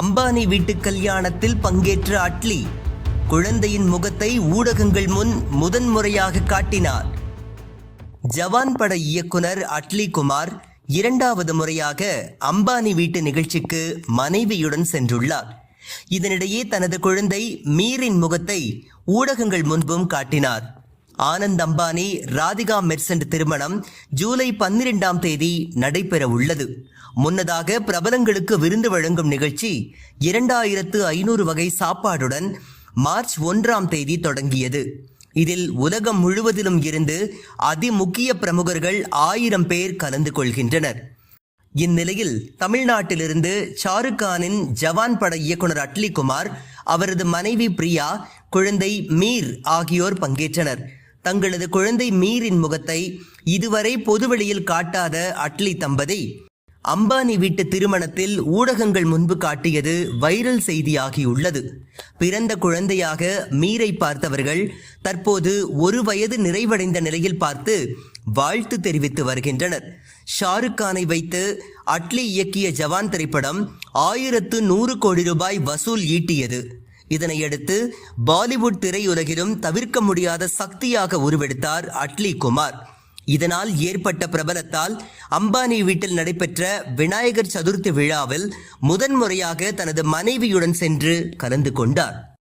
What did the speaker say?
அம்பானி வீட்டு கல்யாணத்தில் பங்கேற்ற அட்லி குழந்தையின் முகத்தை ஊடகங்கள் முன் முதன்முறையாக காட்டினார். ஜவான் பட இயக்குனர் அட்லி குமார் இரண்டாவது முறையாக அம்பானி வீட்டு நிகழ்ச்சிக்கு மனைவியுடன் சென்றுள்ளார். இதனிடையே தனது குழந்தை மீரின் முகத்தை ஊடகங்கள் முன்பும் காட்டினார். ஆனந்த் அம்பானி ராதிகா மெர்சன்ட் திருமணம் ஜூலை பன்னிரெண்டாம் தேதி நடைபெற உள்ளது முன்னதாக பிரபலங்களுக்கு விருந்து வழங்கும் நிகழ்ச்சி இரண்டாயிரத்து ஐநூறு வகை சாப்பாடுடன் மார்ச் ஒன்றாம் தேதி தொடங்கியது. இதில் உலகம் முழுவதிலும் இருந்து அதிமுக்கிய பிரமுகர்கள் ஆயிரம் பேர் கலந்து கொள்கின்றனர். இந்நிலையில் தமிழ்நாட்டிலிருந்து ஷாருக்கானின் ஜவான் பட இயக்குனர் அட்லி குமார் அவரது மனைவி பிரியா குழந்தை மீர் ஆகியோர் பங்கேற்றனர். தங்களது குழந்தை மீரின் முகத்தை இதுவரை பொதுவெளியில் காட்டாத அட்லி தம்பதி அம்பானி வீட்டு திருமணத்தில் ஊடகங்கள் முன்பு காட்டியது வைரல் செய்தியாகியுள்ளது. பிறந்த குழந்தையாக மீரை பார்த்தவர்கள் தற்போது ஒரு வயது நிறைவடைந்த நிலையில் பார்த்து வாழ்த்து தெரிவித்து வருகின்றனர். ஷாருக் கானை வைத்து அட்லி இயக்கிய ஜவான் திரைப்படம் ஆயிரத்து நூறு கோடி ரூபாய் வசூல் ஈட்டியது. இதனையடுத்து பாலிவுட் திரையுலகிலும் தவிர்க்க முடியாத சக்தியாக உருவெடுத்தார் அட்லி குமார். இதனால் ஏற்பட்ட பிரபலத்தால் அம்பானி வீட்டில் நடைபெற்ற விநாயகர் சதுர்த்தி விழாவில் முதன்முறையாக தனது மனைவியுடன் சென்று கலந்து கொண்டார்.